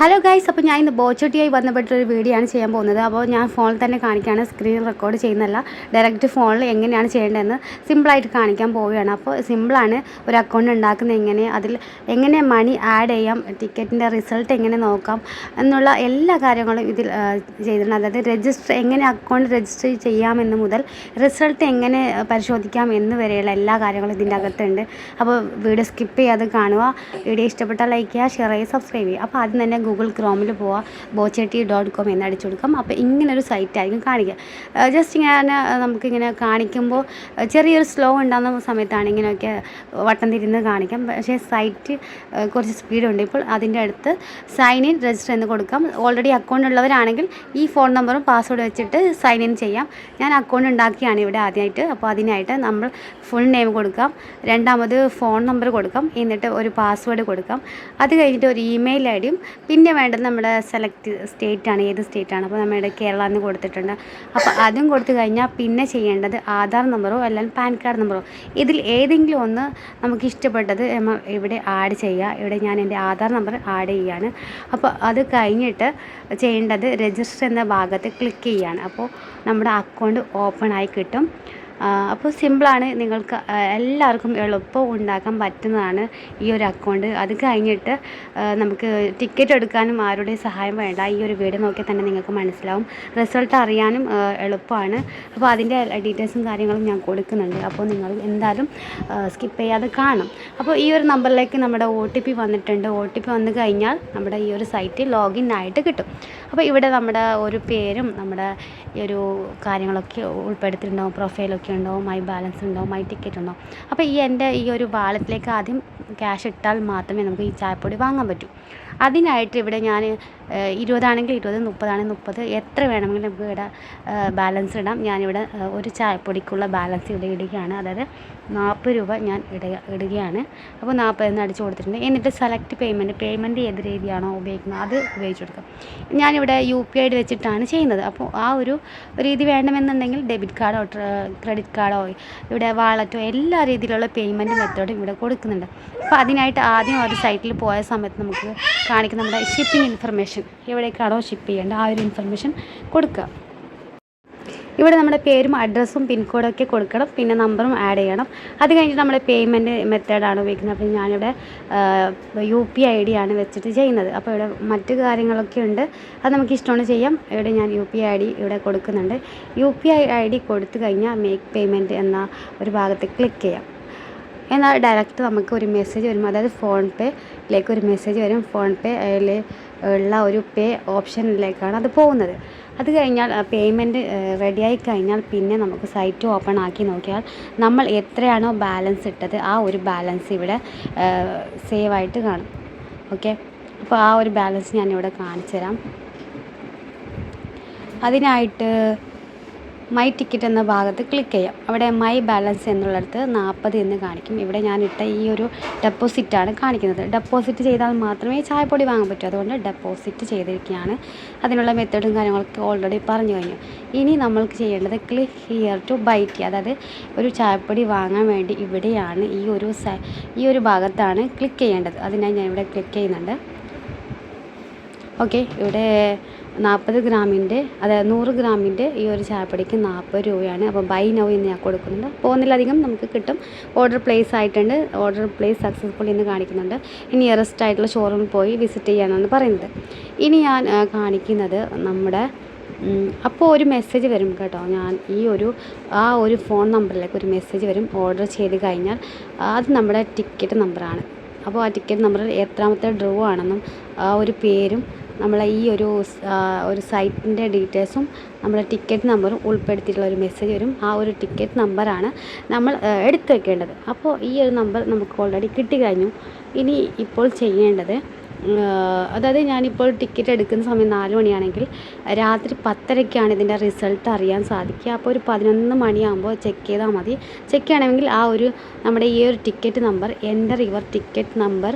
Hello guys അപ്പോൾ ഞാൻ ഇന്ന് ബോച്ചോട്ടിയായി ബന്ധപ്പെട്ടൊരു വീഡിയോ ആണ് ചെയ്യാൻ പോകുന്നത്. അപ്പോൾ ഞാൻ ഫോണിൽ തന്നെ കാണിക്കുകയാണ് സ്ക്രീൻ റെക്കോർഡ് ചെയ്യുന്നല്ല ഡയറക്റ്റ് ഫോണിൽ എങ്ങനെയാണ് ചെയ്യേണ്ടതെന്ന് സിമ്പിളായിട്ട് കാണിക്കാൻ പോവുകയാണ്. അപ്പോൾ സിമ്പിളാണ് ഒരു അക്കൗണ്ട് ഉണ്ടാക്കുന്നത് എങ്ങനെ അതിൽ എങ്ങനെ മണി ആഡ് ചെയ്യാം ടിക്കറ്റിന്റെ റിസൾട്ട് എങ്ങനെ നോക്കാം എന്നുള്ള എല്ലാ കാര്യങ്ങളും ഇതിൽ ചെയ്തിട്ടുണ്ട്. അതായത് രജിസ്റ്റർ എങ്ങനെ അക്കൗണ്ട് രജിസ്റ്റർ ചെയ്യാമെന്ന് മുതൽ റിസൾട്ട് എങ്ങനെ പരിശോധിക്കാം എന്ന് വരെയുള്ള എല്ലാ കാര്യങ്ങളും ഇതിന്റെ അകത്തുണ്ട്. അപ്പോൾ വീഡിയോ സ്കിപ്പ് ചെയ്യാതെ കാണുക. വീഡിയോ ഇഷ്ടപ്പെട്ടാൽ ലൈക്ക് ചെയ്യുക ഷെയർ ചെയ്യുക സബ്സ്ക്രൈബ് ചെയ്യുക. അപ്പോൾ ആദ്യം തന്നെ ഗൂഗിൾ ക്രോമിൽ പോവുക ബോച്ചേട്ടി ഡോട്ട് കോം എന്ന് അടിച്ചു കൊടുക്കാം. അപ്പോൾ ഇങ്ങനൊരു സൈറ്റ് ആയിരിക്കും കാണിക്കുക ജസ്റ്റ് ഇങ്ങനെ നമുക്കിങ്ങനെ കാണിക്കുമ്പോൾ ചെറിയൊരു സ്ലോ ഉണ്ടാകുന്ന സമയത്താണ് ഇങ്ങനെയൊക്കെ വട്ടം തിരിഞ്ഞ് കാണിക്കാം. പക്ഷേ സൈറ്റ് കുറച്ച് സ്പീഡുണ്ട് ഇപ്പോൾ അതിന്റെ അടുത്ത് സൈൻ ഇൻ രജിസ്റ്റർ എന്ന് കൊടുക്കാം. ഓൾറെഡി അക്കൗണ്ട് ഉള്ളവരാണെങ്കിൽ ഈ ഫോൺ നമ്പറും പാസ്വേഡ് വെച്ചിട്ട് സൈൻ ഇൻ ചെയ്യാം. ഞാൻ അക്കൗണ്ട് ഉണ്ടാക്കിയാണ് ഇവിടെ ആദ്യമായിട്ട് അപ്പോൾ അതിനായിട്ട് നമ്മൾ ഫുൾ നെയിം കൊടുക്കാം. രണ്ടാമത് ഫോൺ നമ്പർ കൊടുക്കാം. എന്നിട്ട് ഒരു പാസ്വേഡ് കൊടുക്കാം. അത് കഴിഞ്ഞിട്ട് ഒരു ഇമെയിൽ ഐ ഡിയും പിന്നെ വേണ്ടത് നമ്മുടെ സെലക്ട് സ്റ്റേറ്റ് ആണ് ഏത് സ്റ്റേറ്റ് ആണ്. അപ്പോൾ നമ്മുടെ കേരള എന്ന് കൊടുത്തിട്ടുണ്ട്. അപ്പോൾ അതും കൊടുത്തു കഴിഞ്ഞാൽ പിന്നെ ചെയ്യേണ്ടത് ആധാർ നമ്പറോ അല്ലെങ്കിൽ പാൻ കാർഡ് നമ്പറോ. ഇതിൽ ഏതെങ്കിലും ഒന്ന് നമുക്ക് ഇഷ്ടപ്പെട്ടത് ഇവിടെ ആഡ് ചെയ്യുക. ഇവിടെ ഞാൻ എന്റെ ആധാർ നമ്പർ ആഡ് ചെയ്യുകയാണ്. അപ്പോൾ അത് കഴിഞ്ഞിട്ട് ചെയ്യേണ്ടത് രജിസ്റ്റർ എന്ന ഭാഗത്ത് ക്ലിക്ക് ചെയ്യുകയാണ്. അപ്പോൾ നമ്മുടെ അക്കൗണ്ട് ഓപ്പൺ ആയി കിട്ടും. അപ്പോൾ സിമ്പിളാണ് നിങ്ങൾക്ക് എല്ലാവർക്കും എളുപ്പം ഉണ്ടാക്കാൻ പറ്റുന്നതാണ് ഈ ഒരു അക്കൗണ്ട്. അത് കഴിഞ്ഞിട്ട് നമുക്ക് ടിക്കറ്റ് എടുക്കാനും ആരുടെയും സഹായം വേണ്ട ഈ ഒരു വീഡിയോ നോക്കിയാൽ തന്നെ നിങ്ങൾക്ക് മനസ്സിലാവും. റിസൾട്ട് അറിയാനും എളുപ്പമാണ്. അപ്പോൾ അതിന്റെ ഡീറ്റെയിൽസും കാര്യങ്ങളും ഞാൻ കൊടുക്കുന്നുണ്ട്. അപ്പോൾ നിങ്ങൾ എന്തായാലും സ്കിപ്പ് ചെയ്യാതെ കാണും. അപ്പോൾ ഈ ഒരു നമ്പറിലേക്ക് നമ്മുടെ ഒ ടി പി വന്നിട്ടുണ്ട്. ഒ ടി പി വന്നു കഴിഞ്ഞാൽ നമ്മുടെ ഈ ഒരു സൈറ്റ് ലോഗിൻ ആയിട്ട് കിട്ടും. അപ്പോൾ ഇവിടെ നമ്മുടെ ഒരു പേരും നമ്മുടെ ഈ ഒരു കാര്യങ്ങളൊക്കെ ഉൾപ്പെടുത്തിയിട്ടുണ്ടാവും പ്രൊഫൈലൊക്കെ ഉണ്ടാവും മൈ ബാലൻസ് ഉണ്ടോ? മൈ ടിക്കറ്റ് ഉണ്ടോ? അപ്പോൾ ഈ എന്റെ ഈ ഒരു വാളറ്റിലേക്ക് ആദ്യം ക്യാഷ് ഇട്ടാൽ മാത്രമേ നമുക്ക് ഈ ചായപ്പൊടി വാങ്ങാൻ പറ്റൂ. അതിനായിട്ട് ഇവിടെ ഞാൻ ഇരുപതാണെങ്കിൽ ഇരുപത് മുപ്പതാണെങ്കിൽ മുപ്പത് എത്ര വേണമെങ്കിലും നമുക്ക് ഇവിടെ ബാലൻസ് ഇടാം. ഞാനിവിടെ ഒരു ചായപ്പൊടിക്കുള്ള ബാലൻസ് ഇവിടെ ഇടുകയാണ്. അതായത് നാൽപ്പത് രൂപ ഞാൻ ഇടുക ഇടുകയാണ്. അപ്പോൾ നാൽപ്പത് എന്ന് അടിച്ചു കൊടുത്തിട്ടുണ്ട്. എന്നിട്ട് സെലക്ട് പേയ്മെന്റ് പേയ്മെന്റ് ഏത് രീതിയാണോ ഉപയോഗിക്കുന്നത് അത് ഉപയോഗിച്ച് കൊടുക്കാം. ഞാനിവിടെ യു പി ഐ വെച്ചിട്ടാണ് ചെയ്യുന്നത്. അപ്പോൾ ആ ഒരു രീതി വേണമെന്നുണ്ടെങ്കിൽ ഡെബിറ്റ് കാർഡോ ക്രെഡിറ്റ് കാർഡോ ഇവിടെ വാളറ്റോ എല്ലാ രീതിയിലുള്ള പേയ്മെന്റ് മെത്തേഡും ഇവിടെ കൊടുക്കുന്നുണ്ട്. അപ്പോൾ അതിനായിട്ട് ആദ്യം ഒരു സൈറ്റിൽ പോയ സമയത്ത് നമുക്ക് കാണിക്കുന്ന നമ്മുടെ ഷിപ്പിംഗ് ഇൻഫർമേഷൻ എവിടേക്കാണോ ഷിപ്പ് ചെയ്യേണ്ടത് ആ ഒരു ഇൻഫർമേഷൻ കൊടുക്കുക. ഇവിടെ നമ്മുടെ പേരും അഡ്രസ്സും പിൻകോഡൊക്കെ കൊടുക്കണം. പിന്നെ നമ്പറും ആഡ് ചെയ്യണം. അത് കഴിഞ്ഞിട്ട് നമ്മുടെ പേയ്മെന്റ് മെത്തേഡാണ് ഉപയോഗിക്കുന്നത്. അപ്പോൾ ഞാനിവിടെ യു പി ഐ ഡി ആണ് വെച്ചിട്ട് ചെയ്യുന്നത്. അപ്പോൾ ഇവിടെ മറ്റു കാര്യങ്ങളൊക്കെ ഉണ്ട്. അത് നമുക്ക് ഇഷ്ടമാണ് ചെയ്യാം. ഇവിടെ ഞാൻ യു പി ഐ ഡി ഇവിടെ കൊടുക്കുന്നുണ്ട്. U P I I D കൊടുത്തു കഴിഞ്ഞാൽ മേക്ക് പേയ്മെന്റ് എന്ന ഒരു ഭാഗത്ത് ക്ലിക്ക് ചെയ്യാം. എന്നാൽ ഡയറക്റ്റ് നമുക്ക് ഒരു മെസ്സേജ് വരും അതായത് ഫോൺ പേയിലേക്ക് ഒരു മെസ്സേജ് വരും. ഫോൺ പേ ഉള്ള ഒരു പേ ഓപ്ഷനിലേക്കാണ് അത് പോകുന്നത്. അത് കഴിഞ്ഞാൽ പേയ്മെന്റ് റെഡിയായി കഴിഞ്ഞാൽ പിന്നെ നമുക്ക് സൈറ്റ് ഓപ്പൺ ആക്കി നോക്കിയാൽ നമ്മൾ എത്രയാണോ ബാലൻസ് ഇട്ടത് ആ ഒരു ബാലൻസ് ഇവിടെ സേവ് ആയിട്ട് കാണും. ഓക്കെ അപ്പോൾ ആ ഒരു ബാലൻസ് ഞാനിവിടെ കാണിച്ചു തരാം അതിനായിട്ട് മൈ ടിക്കറ്റ് എന്ന ഭാഗത്ത് ക്ലിക്ക് ചെയ്യാം. അവിടെ മൈ ബാലൻസ് എന്നുള്ളിടത്ത് നാൽപ്പത് എന്ന് കാണിക്കും. ഇവിടെ ഞാൻ ഇട്ട ഈ ഒരു ഡെപ്പോസിറ്റാണ് കാണിക്കുന്നത്. ഡെപ്പോസിറ്റ് ചെയ്താൽ മാത്രമേ ചായപ്പൊടി വാങ്ങാൻ പറ്റൂ. അതുകൊണ്ട് ഡെപ്പോസിറ്റ് ചെയ്തിരിക്കുകയാണ്. അതിനുള്ള മെത്തേഡും കാര്യങ്ങളൊക്കെ ഓൾറെഡി പറഞ്ഞു കഴിഞ്ഞു. ഇനി നമ്മൾക്ക് ചെയ്യേണ്ടത് ക്ലിക്ക് ഹിയർ ടു ബൈറ്റ് അതായത് ഒരു ചായപ്പൊടി വാങ്ങാൻ വേണ്ടി ഇവിടെയാണ് ഈ ഒരു ഈ ഒരു ഭാഗത്താണ് ക്ലിക്ക് ചെയ്യേണ്ടത്. അതിനായി ഞാൻ ഇവിടെ ക്ലിക്ക് ചെയ്യുന്നുണ്ട്. ഓക്കെ ഇവിടെ നാൽപ്പത് ഗ്രാമിന്റെ അതായത് നൂറ് ഗ്രാമിന്റെ ഈ ഒരു ചായപ്പൊടിക്ക് നാൽപ്പത് രൂപയാണ്. അപ്പോൾ ബൈ നൗ എന്ന് ഞാൻ കൊടുക്കുന്നുണ്ട്. പോകുന്നില്ലധികം നമുക്ക് കിട്ടും. ഓർഡർ പ്ലേസ് ആയിട്ടുണ്ട്. ഓർഡർ പ്ലേസ് സക്സസ്ഫുൾ എന്ന് കാണിക്കുന്നുണ്ട്. ഇനി നിയറസ്റ്റ് ആയിട്ടുള്ള ഷോറൂമിൽ പോയി വിസിറ്റ് ചെയ്യാനാണ് പറയുന്നത്. ഇനി ഞാൻ കാണിക്കുന്നത് നമ്മുടെ അപ്പോൾ ഒരു മെസ്സേജ് വരും കേട്ടോ. ഞാൻ ഈ ഒരു ആ ഒരു ഫോൺ നമ്പറിലേക്ക് ഒരു മെസ്സേജ് വരും. ഓർഡർ ചെയ്ത് കഴിഞ്ഞാൽ അത് നമ്മുടെ ടിക്കറ്റ് നമ്പറാണ് അപ്പോൾ ആ ടിക്കറ്റ് നമ്പറിൽ എത്രാമത്തെ ഡ്രോ ആണെന്നും ആ ഒരു പേരും നമ്മളെ ഈ ഒരു ഒരു സൈറ്റിന്റെ ഡീറ്റെയിൽസും നമ്മുടെ ടിക്കറ്റ് നമ്പറും ഉൾപ്പെടുത്തിയിട്ടുള്ള ഒരു മെസ്സേജ് വരും. ആ ഒരു ടിക്കറ്റ് നമ്പറാണ് നമ്മൾ എടുത്തു വെക്കേണ്ടത്. അപ്പോൾ ഈ ഒരു നമ്പർ നമുക്ക് ഓൾറെഡി കിട്ടിക്കഴിഞ്ഞു ഇനി ഇപ്പോൾ ചെയ്യേണ്ടത് അതായത് ഞാനിപ്പോൾ ടിക്കറ്റ് എടുക്കുന്ന സമയം നാല് മണിയാണെങ്കിൽ രാത്രി പത്തരയ്ക്കാണ് ഇതിന്റെ റിസൾട്ട് അറിയാൻ സാധിക്കുക. അപ്പോൾ ഒരു പതിനൊന്ന് മണിയാകുമ്പോൾ ചെക്ക് ചെയ്താൽ മതി. ചെക്ക് ചെയ്യണമെങ്കിൽ ആ ഒരു നമ്മുടെ ഈ ഒരു ticket number enter your ticket number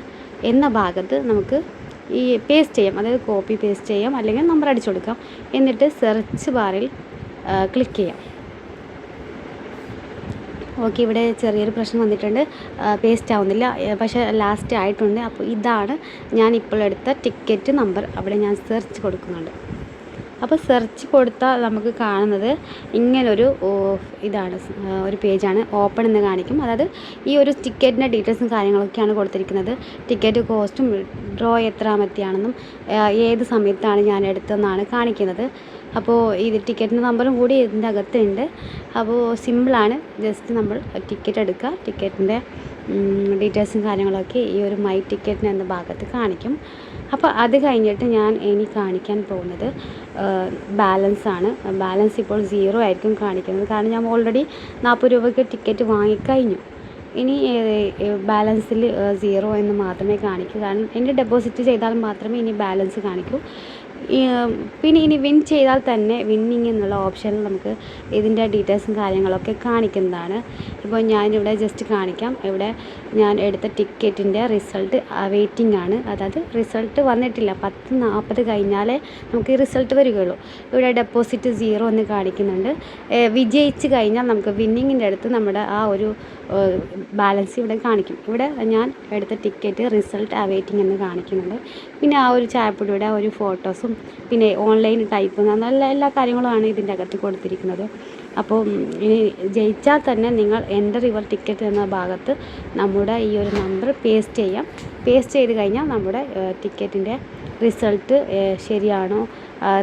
എന്ന ഭാഗത്ത് നമുക്ക് ഈ പേസ്റ്റ് ചെയ്യാം. അതായത് കോപ്പി പേസ്റ്റ് ചെയ്യാം. അല്ലെങ്കിൽ നമ്പർ അടിച്ചു കൊടുക്കാം. എന്നിട്ട് സെർച്ച് ബാറിൽ ക്ലിക്ക് ചെയ്യാം. ഓക്കെ ഇവിടെ ചെറിയൊരു പ്രശ്നം വന്നിട്ടുണ്ട്. പേസ്റ്റ് ആവുന്നില്ല. പക്ഷേ ലാസ്റ്റ് ആയിട്ടുണ്ട്. അപ്പോൾ ഇതാണ് ഞാൻ ഇപ്പോൾ എടുത്ത ടിക്കറ്റ് നമ്പർ അവിടെ ഞാൻ സെർച്ച് കൊടുക്കുന്നുണ്ട്. അപ്പോൾ സെർച്ച് കൊടുത്താൽ നമുക്ക് കാണുന്നത് ഇങ്ങനൊരു ഇതാണ് ഒരു പേജാണ് ഓപ്പൺ എന്ന് കാണിക്കും. അതായത് ഈ ഒരു ടിക്കറ്റിന്റെ ഡീറ്റെയിൽസും കാര്യങ്ങളൊക്കെയാണ് കൊടുത്തിരിക്കുന്നത്. ടിക്കറ്റ് കോസ്റ്റും ഡ്രോ എത്രാമത്തെയാണെന്നും ഏത് സമയത്താണ് ഞാൻ എടുത്തതെന്നാണ് കാണിക്കുന്നത്. അപ്പോൾ ഇത് ടിക്കറ്റിന്റെ നമ്പറും കൂടി ഇതിന്റെ അകത്തുണ്ട്. അപ്പോൾ സിമ്പിളാണ് ജസ്റ്റ് നമ്മൾ ടിക്കറ്റ് എടുക്കുക. ടിക്കറ്റിന്റെ ഡീറ്റെയിൽസും കാര്യങ്ങളൊക്കെ ഈ ഒരു മൈ ടിക്കറ്റിന് എന്ന ഭാഗത്ത് കാണിക്കും. അപ്പോൾ അത് കഴിഞ്ഞിട്ട് ഞാൻ ഇനി കാണിക്കാൻ പോകുന്നത് ബാലൻസ് ആണ്. ബാലൻസ് ഇപ്പോൾ സീറോ ആയിരിക്കും കാണിക്കുന്നത്. കാരണം ഞാൻ ഓൾറെഡി നാൽപ്പത് രൂപയ്ക്ക് ടിക്കറ്റ് വാങ്ങിക്കഴിഞ്ഞു. ഇനി ബാലൻസിൽ സീറോ എന്ന് മാത്രമേ കാണിക്കൂ. കാരണം എന്റെ ഡെപ്പോസിറ്റ് ചെയ്താൽ മാത്രമേ ഇനി ബാലൻസ് കാണിക്കൂ. പിന്നെ ഇനി വിൻ ചെയ്താൽ തന്നെ വിന്നിങ് എന്നുള്ള ഓപ്ഷനിൽ നമുക്ക് ഇതിന്റെ ഡീറ്റെയിൽസും കാര്യങ്ങളൊക്കെ കാണിക്കുന്നതാണ്. ഇപ്പോൾ ഞാനിവിടെ ജസ്റ്റ് കാണിക്കാം. ഇവിടെ ഞാൻ എടുത്ത ടിക്കറ്റിന്റെ റിസൾട്ട് വെയിറ്റിംഗ് ആണ്. അതായത് റിസൾട്ട് വന്നിട്ടില്ല. പത്ത് നാൽപ്പത് കഴിഞ്ഞാലേ നമുക്ക് റിസൾട്ട് വരികയുള്ളൂ. ഇവിടെ ഡെപ്പോസിറ്റ് സീറോ എന്ന് കാണിക്കുന്നുണ്ട്. വിജയിച്ച് കഴിഞ്ഞാൽ നമുക്ക് വിന്നിങ്ങിന്റെ അടുത്ത് നമ്മുടെ ആ ഒരു ബാലൻസ് ഇവിടെ കാണിക്കും. ഇവിടെ ഞാൻ എടുത്ത ടിക്കറ്റ് റിസൾട്ട് അവൈറ്റിംഗ് എന്ന് കാണിക്കുന്നുണ്ട്. പിന്നെ ആ ഒരു ചായപ്പൊടിയുടെ ഒരു ഫോട്ടോസും പിന്നെ ഓൺലൈൻ ടൈപ്പ് നല്ല എല്ലാ കാര്യങ്ങളുമാണ് ഇതിന്റെ അകത്ത് കൊടുത്തിരിക്കുന്നത്. അപ്പോൾ ഇനി ജയിച്ചാൽ തന്നെ നിങ്ങൾ എന്റർ യുവർ ടിക്കറ്റ് എന്ന ഭാഗത്ത് നമ്മുടെ ഈ ഒരു നമ്പർ പേസ്റ്റ് ചെയ്യാം. പേസ്റ്റ് ചെയ്ത് കഴിഞ്ഞാൽ നമ്മുടെ ടിക്കറ്റിന്റെ റിസൾട്ട് ശരിയാണോ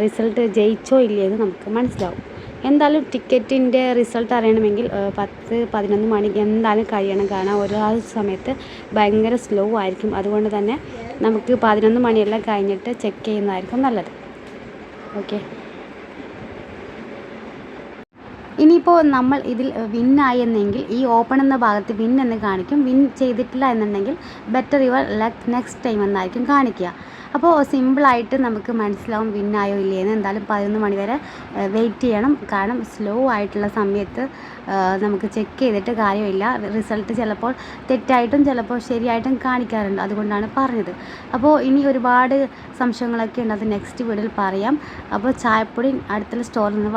റിസൾട്ട് ജയിച്ചോ ഇല്ലയോ എന്ന് നമുക്ക് മനസ്സിലാവും. എന്തായാലും ടിക്കറ്റിന്റെ റിസൾട്ട് അറിയണമെങ്കിൽ പത്ത് പതിനൊന്ന് മണി എന്തായാലും കഴിയണം. കാരണം ഒരാൾ സമയത്ത് ഭയങ്കര സ്ലോ ആയിരിക്കും. അതുകൊണ്ട് തന്നെ നമുക്ക് പതിനൊന്ന് മണിയെല്ലാം കഴിഞ്ഞിട്ട് ചെക്ക് ചെയ്യുന്നതായിരിക്കും നല്ലത്. ഓക്കെ ഇനിയിപ്പോൾ നമ്മൾ ഇതിൽ വിൻ എന്നെങ്കിൽ ഈ ഓപ്പൺ എന്ന ഭാഗത്ത് വിൻ എന്ന് കാണിക്കും. വിൻ ചെയ്തിട്ടില്ല എന്നുണ്ടെങ്കിൽ better your luck next time എന്നായിരിക്കും കാണിക്കുക. അപ്പോൾ സിമ്പിളായിട്ട് നമുക്ക് മനസ്സിലാവും വിന്നായോ ഇല്ലയെന്ന്. എന്തായാലും പതിനൊന്ന് മണി വരെ വെയിറ്റ് ചെയ്യണം. കാരണം സ്ലോ ആയിട്ടുള്ള സമയത്ത് നമുക്ക് ചെക്ക് ചെയ്തിട്ട് കാര്യമില്ല. റിസൾട്ട് ചിലപ്പോൾ തെറ്റായിട്ടും ചിലപ്പോൾ ശരിയായിട്ടും കാണിക്കാറുണ്ട്. അതുകൊണ്ടാണ് പറഞ്ഞത്. അപ്പോൾ ഇനി ഒരുപാട് സംശയങ്ങളൊക്കെ ഉണ്ട്. അത് നെക്സ്റ്റ് വീഡിയോയിൽ പറയാം. അപ്പോൾ ചായപ്പൊടി അടുത്തുള്ള സ്റ്റോറിൽ നിന്ന്